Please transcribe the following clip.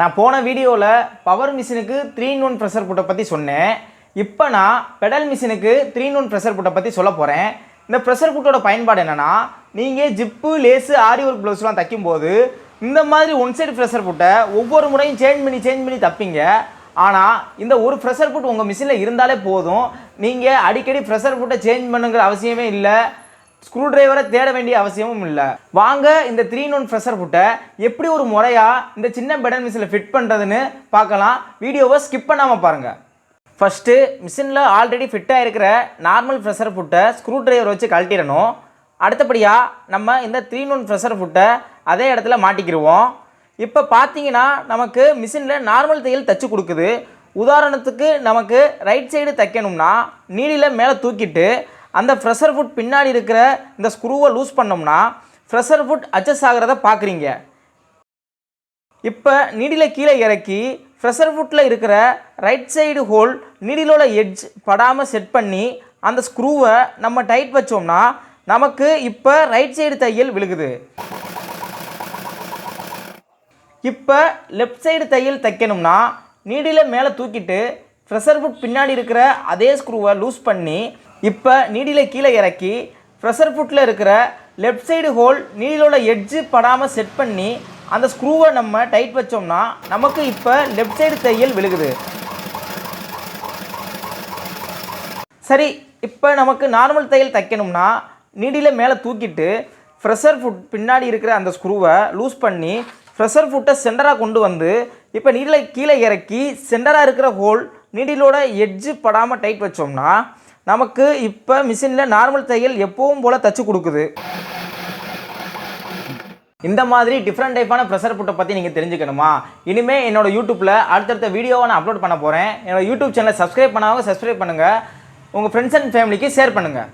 நான் போன வீடியோவில் பவர் மிஷினுக்கு த்ரீ இன் ஒன் ப்ரெஷர் புட்டை பற்றி சொன்னேன். இப்போ நான் பெடல் மிஷினுக்கு த்ரீ இன் ஒன் ப்ரெஷர் புட்டை பற்றி சொல்ல போகிறேன் இந்த ப்ரெஷர் புட்டோட பயன்பாடு என்னென்னா நீங்கள் ஜிப்பு லேஸு ஆரி ஒர்க் ப்ளவுஸ்லாம் தைக்கும்போது இந்த மாதிரி ஒன் சைடு ப்ரெஷர் புட்டை ஒவ்வொரு முறையும் சேஞ்ச் பண்ணி சேஞ்ச் பண்ணி தப்பிங்க. ஆனால் இந்த ஒரு ப்ரெஷர் புட் உங்கள் மிஷினில் இருந்தாலே போதும். நீங்கள் அடிக்கடி ப்ரெஷர் புட்டை சேஞ்ச் பண்ணுங்கிற அவசியமே இல்லை. ஸ்க்ரூ டிரைவரை தேட வேண்டிய அவசியமும் இல்லை. வாங்க இந்த த்ரீ நோன் ஃப்ரெஷர் ஃபுட்டை எப்படி ஒரு முறையாக இந்த சின்ன பெடல் மிஷினில் ஃபிட் பண்ணுறதுன்னு பார்க்கலாம். வீடியோவை ஸ்கிப் பண்ணாமல் பாருங்கள் ஃபஸ்ட்டு மிஷினில் ஆல்ரெடி ஃபிட்டாக இருக்கிற நார்மல் ஃப்ரெஷர் ஃபுட்டை ஸ்க்ரூ டிரைவர் வச்சு கழட்டிடணும். அடுத்தபடியாக நம்ம இந்த த்ரீ நோன் ஃப்ரெஷர் ஃபுட்டை அதே இடத்துல மாட்டிக்கிடுவோம் இப்போ பார்த்தீங்கன்னா நமக்கு மிஷினில் நார்மல் தையல் தச்சு கொடுக்குது. உதாரணத்துக்கு நமக்கு ரைட் சைடு தைக்கணும்னா நீடியில் மேலே தூக்கிட்டு அந்த ஃப்ரெஷர் ஃபுட் பின்னாடி இருக்கிற இந்த ஸ்க்ரூவை லூஸ் பண்ணோம்னா ஃப்ரெஷர் ஃபுட் அட்ஜஸ்ட் ஆகிறத பார்க்குறீங்க. இப்போ நீடியில் கீழே இறக்கி ஃப்ரெஷர் ஃபுட்டில் இருக்கிற ரைட் சைடு ஹோல் நீடிலோட எட்ஜ் படாமல் செட் பண்ணி அந்த ஸ்க்ரூவை நம்ம டைட் வச்சோம்னா நமக்கு இப்போ ரைட் சைடு தையல் விழுகுது. இப்போ லெஃப்ட் சைடு தையல் தைக்கணும்னா நீடியில் மேலே தூக்கிட்டு ப்ரெஷர் ஃபுட் பின்னாடி இருக்கிற அதே ஸ்க்ரூவை லூஸ் பண்ணி இப்போ நீடியில் கீழே இறக்கி ப்ரெஷர் ஃபுட்டில் இருக்கிற லெஃப்ட் சைடு ஹோல் நீடிலோட எட்ஜு படாமல் செட் பண்ணி அந்த ஸ்க்ரூவை நம்ம டைட் வச்சோம்னா நமக்கு இப்போ லெஃப்ட் சைடு தையல் விழுகுது. சரி இப்போ நமக்கு நார்மல் தையல் தைக்கணும்னா நீடியில் மேலே தூக்கிட்டு ஃப்ரெஷர் ஃபுட் பின்னாடி இருக்கிற அந்த ஸ்க்ரூவை லூஸ் பண்ணி ஃப்ரெஷர் ஃபுட்டை சென்டராக கொண்டு வந்து இப்போ நீடில் கீழே இறக்கி சென்டராக இருக்கிற ஹோல் நீடிலோட எட்ஜு படாமல் டைட் வச்சோம்னா நமக்கு இப்போ மிஷினில் நார்மல் தையல் எப்பவும் போல் தச்சு கொடுக்குது. இந்த மாதிரி டிஃப்ரெண்ட் டைப்பான ப்ரெஷர் புட்டை பற்றி நீங்கள் தெரிஞ்சுக்கணுமா? இனிமேல் என்னோட யூடியூப்பில் அடுத்தடுத்த வீடியோவை நான் அப்லோட் பண்ண போகிறேன் என்னோடய யூடியூப் சேனலை சப்ஸ்கிரைப் பண்ணாமல் சப்ஸ்கிரைப் பண்ணுங்கள் உங்கள் ஃப்ரெண்ட்ஸ் அண்ட் ஃபேமிலிக்கு ஷேர் பண்ணுங்கள்